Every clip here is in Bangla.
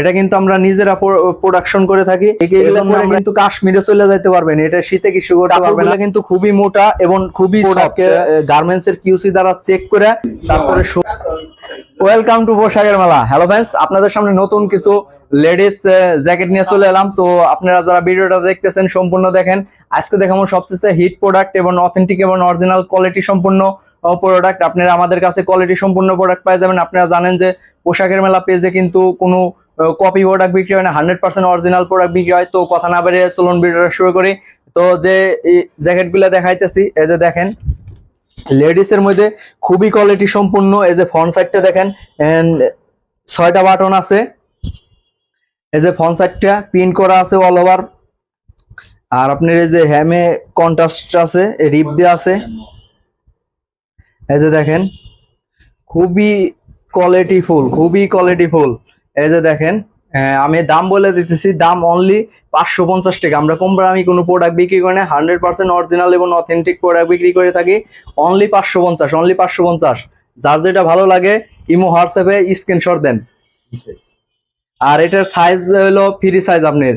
এটা কিন্তু আমরা নিজেরা প্রোডাকশন করে থাকি। কিন্তু কাশ্মীরে চলে যেতে পারবেন। এটা শীতে কিছু করতে পারবেন না। কিন্তু খুবই মোটা এবং খুবই গার্মেন্টস এর কিউসি দ্বারা চেক করে তারপরে ওয়েলকাম টু পোশাকের মেলা হ্যালো ফ্রেন্ডস আপনাদের সামনে নতুন কিছু লেডিস জ্যাকেট নিয়ে চলে এলাম। তো আপনারা যারা ভিডিওটা দেখতেছেন সম্পূর্ণ দেখেন। আজকে দেখাবো সবচেয়ে হিট প্রোডাক্ট এবং অথেন্টিক এবং অরিজিনাল কোয়ালিটি সম্পূর্ণ প্রোডাক্ট আপনারা আমাদের কাছে কোয়ালিটি সম্পূর্ণ প্রোডাক্ট পাই যাবেন। আপনারা জানেন যে পোশাকের মেলা পেজে কিন্তু কোনো কপি প্রোডাক্ট বিক্রি হয় না হান্ড্রেড পার্সেন্ট অরিজিনাল প্রোডাক্ট বিক্রি হয়, তো কথা না বেরিয়ে চলুন ভিডিওটা শুরু করি। তো যে জ্যাকেটগুলা দেখাইতেছি, এই যে দেখেন লেডিস এর মধ্যে খুবই কোয়ালিটি সম্পূর্ণ, এই যে ফ্রন্ট সাইডটা দেখেন ছয়টা বাটন আছে। এই যে ফ্রন্ট সাইডটা পিন করা আছে অল ওভার আর আপনার এই যে হ্যামে কন্ট্রাস্ট আছে রিপ দেওয়া আছে। এই যে দেখেন, খুবই কোয়ালিটি ফুল, খুবই কোয়ালিটি ফুল। এই যে দেখেন আমি দাম বলে দিতেছি, দাম অনলি পাঁচশো পঞ্চাশ টাকা। আমরা কম আমি কোনো প্রোডাক্ট বিক্রি করি না হান্ড্রেড পার্সেন্ট অরিজিনাল এবং অথেন্টিক প্রোডাক্ট বিক্রি করে থাকি। অনলি পাঁচশো পঞ্চাশ অনলি পাঁচশো পঞ্চাশ। যার যেটা ভালো লাগে, ইমো, হোয়াটসঅ্যাপে স্ক্রিনশট দেন। আর এটার সাইজ হলো ফ্রি সাইজ আপনার।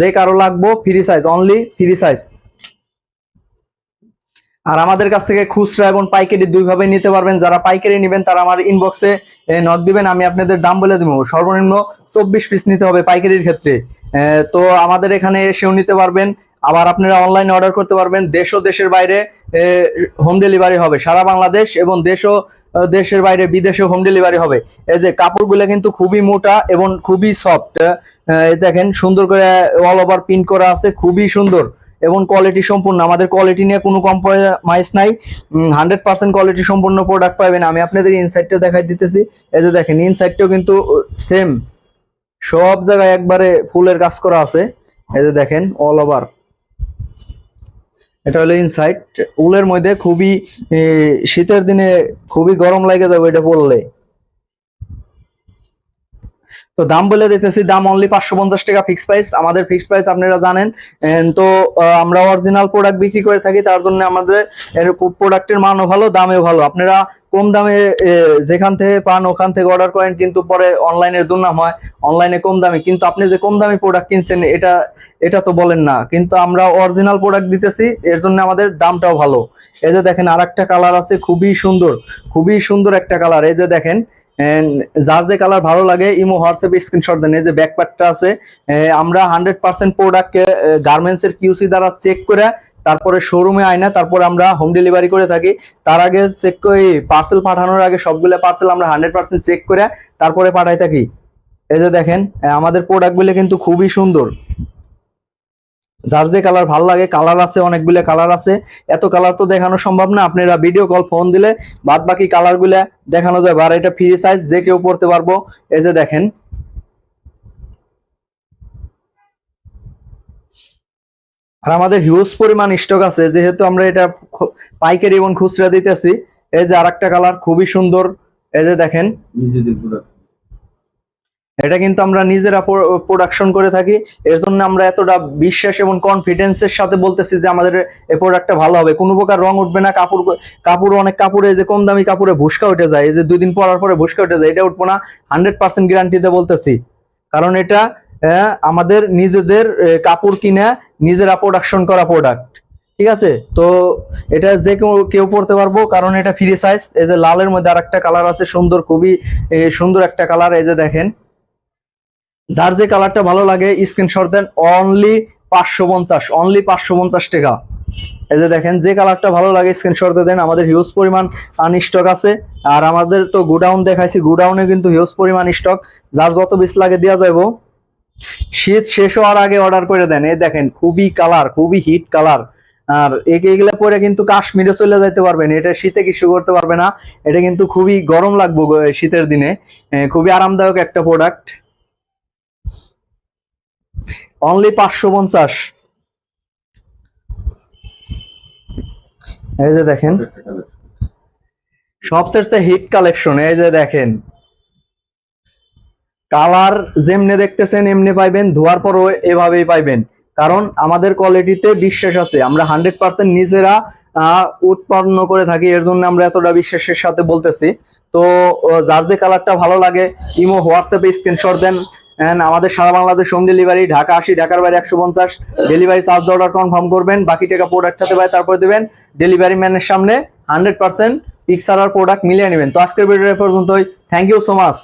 যে কারও লাগবো free size only free size আর আমাদের কাছ থেকে খুচরা এবং পাইকারি দুইভাবে নিতে পারবেন। যারা পাইকারি নেবেন, তারা আমার ইনবক্সে নক দিবেন। আমি আপনাদের দাম বলে দেবো। সর্বনিম্ন চব্বিশ পিস নিতে হবে পাইকারির ক্ষেত্রে। তো আমাদের এখানে এসেও নিতে পারবেন। আবার আপনারা অনলাইনে অর্ডার করতে পারবেন। দেশ ও দেশের বাইরে হোম ডেলিভারি হবে। সারা বাংলাদেশ এবং দেশ ও দেশের বাইরে বিদেশে হোম ডেলিভারি হবে। এই যে কাপড়গুলো কিন্তু খুবই মোটা এবং খুবই সফট দেখেন সুন্দর করে অল ওভার প্রিন্ট করা আছে। খুবই সুন্দর। এবং কোয়ালিটি সম্পূর্ণ। আমাদের কোয়ালিটি নিয়ে কোনো কম্প্রোমাইজ নাই। হান্ড্রেড পার্সেন্ট কোয়ালিটি সম্পূর্ণ প্রোডাক্ট পাবেন। আমি আপনাদের ইনসাইডটা দেখাই দিতেছি। এই যে দেখেন ইনসাইডটাও কিন্তু সেম সব জায়গায় একবারে ফুলের কাজ করা আছে। এই যে দেখেন অল ওভার এটা হলো ইনসাইড উলের মধ্যে খুবই শীতের দিনে খুবই গরম লাগে যাবে এটা পরলে তো দাম বলে দিতেছি, দাম অনলি পাঁচশো পঞ্চাশ টাকা ফিক্স প্রাইস আমাদের ফিক্স প্রাইস আপনারা জানেন। তো আমরা অরিজিনাল প্রোডাক্ট বিক্রি করে থাকি, তার জন্য আমাদের এর প্রোডাক্টের মানও ভালো, দামেও ভালো। আপনারা কম দামে যেখান থেকে পান, ওখান থেকে অর্ডার করেন, কিন্তু পরে অনলাইনের দুর্নাম হয়। অনলাইনে কম দামে, কিন্তু আপনি যে কম দামি প্রোডাক্ট কিনছেন, এটা এটা তো বলেন না। কিন্তু আমরা অরিজিনাল প্রোডাক্ট দিতেছি, এর জন্য আমাদের দামটাও ভালো। এই যে দেখেন আর একটা কালার আছে, খুবই সুন্দর খুবই সুন্দর একটা কালার এই যে দেখেন যার যে কালার ভালো লাগে ইমো হোয়াটসঅ্যাপে স্ক্রিনশট দেন। এই যে ব্যাকপ্যাকটা আছে আমরা হান্ড্রেড পার্সেন্ট প্রোডাক্টকে গার্মেন্টস এর কিউসি দ্বারা চেক করে তারপরে শোরুমে আয়না তারপরে আমরা হোম ডেলিভারি করে থাকি। তার আগে চেক করে পার্সেল পাঠানোর আগে সবগুলো পার্সেল আমরা হান্ড্রেড পার্সেন্ট চেক করে তারপরে পাঠাই থাকি। এই যে দেখেন আমাদের প্রোডাক্টগুলো কিন্তু খুবই সুন্দর। যার যে কালার ভালো লাগে কালার আছে, অনেকগুলো কালার আছে। এত কালার তো দেখানো সম্ভব না, আপনারা ভিডিও কল ফোন দিলে বাদ বাকি কালারগুলা দেখানো যাবে। আর এটা ফ্রি সাইজ যে কেউ পড়তে পারব। এই যে দেখেন। আর আমাদের হিউজ পরিমাণ স্টক আছে, যেহেতু আমরা এটা পাইকারি এবং খুচরা দিতেছি। এই যে আরেকটা কালার খুবই সুন্দর। এই যে দেখেন। এটা কিন্তু আমরা নিজেরা প্রোডাকশন করে থাকি। এর জন্য আমরা এতটা বিশ্বাস এবং কনফিডেন্সের সাথে বলতেছি যে আমাদের এই প্রোডাক্টটা ভালো হবে। কোনো প্রকার রং উঠবে না, কাপড় কাপড় অনেক কাপড়ে যে কম দামি কাপড়ে ভুসকা উঠে যায়, এই যে দুই দিন পরার পরে ভুসকা উঠে যায়, এটা উঠবো না। হান্ড্রেড পার্সেন্ট গ্যারান্টিতে বলতেছি। কারণ এটা আমাদের নিজেদের কাপড় কিনে নিজেরা প্রোডাকশন করা প্রোডাক্ট ঠিক আছে? তো এটা যে কেউ কেউ পড়তে পারব, কারণ এটা ফ্রি সাইজ এই যে লালের মধ্যে আর একটা কালার আছে সুন্দর, খুবই সুন্দর একটা কালার এই যে দেখেন। যার যে কালারটা ভালো লাগে স্ক্রিনশট দেন অনলি পাঁচশো পঞ্চাশ অনলি পাঁচশো পঞ্চাশ টাকা। এই যে দেখেন, যে কালারটা ভালো লাগে স্ক্রিনশট দেন, আমাদের হিউজ পরিমাণ আন স্টক আছে। আর আমাদের তো গোডাউন দেখাইছি গোডাউনে কিন্তু হিউজ পরিমাণ স্টক যার যত বেশ লাগে দেওয়া যাব শীত শেষ হওয়ার আগে অর্ডার করে দেন। এই দেখেন, খুবই কালার খুবই হিট কালার আর এগুলা পরে কিন্তু কাশ্মীরে চলে যাইতে পারবেন এটা শীতে কিছু করতে পারবে না। এটা কিন্তু খুবই গরম লাগবে শীতের দিনে। খুবই আরামদায়ক একটা প্রোডাক্ট অনলি পাঁচশো পঞ্চাশ। এই যে দেখেন। সবচেয়ে হিট কালেকশন এই যে দেখেন। কালার যেমনে দেখতেছেন, এমনি পাইবেন, ধোয়ার পরও এভাবেই পাইবেন। কারণ আমাদের কোয়ালিটিতে বিশ্বাস আছে, আমরা হান্ড্রেড পার্সেন্ট নিজেরা উৎপন্ন করে থাকি, এর জন্য আমরা এতটা বিশ্বাসের সাথে বলতেছি। তো যার যে কালারটা ভালো লাগে, ইমো হোয়াটসঅ্যাপে স্ক্রিনশট দেন আমাদের সারা বাংলাদেশ হোম ডেলিভারি ঢাকা আশি, ঢাকার বাইরে একশো পঞ্চাশ। ডেলিভারি চার্জ অর্ডার কনফার্ম করবেন। বাকি টাকা প্রোডাক্ট হাতে পায় তারপর দেবেন। ডেলিভারি ম্যানের সামনে হান্ড্রেড পার্সেন্ট পিক্সার আর প্রোডাক্ট মিলিয়ে নেবেন। তো আজকের ভিডিও পর্যন্তই। Thank you so much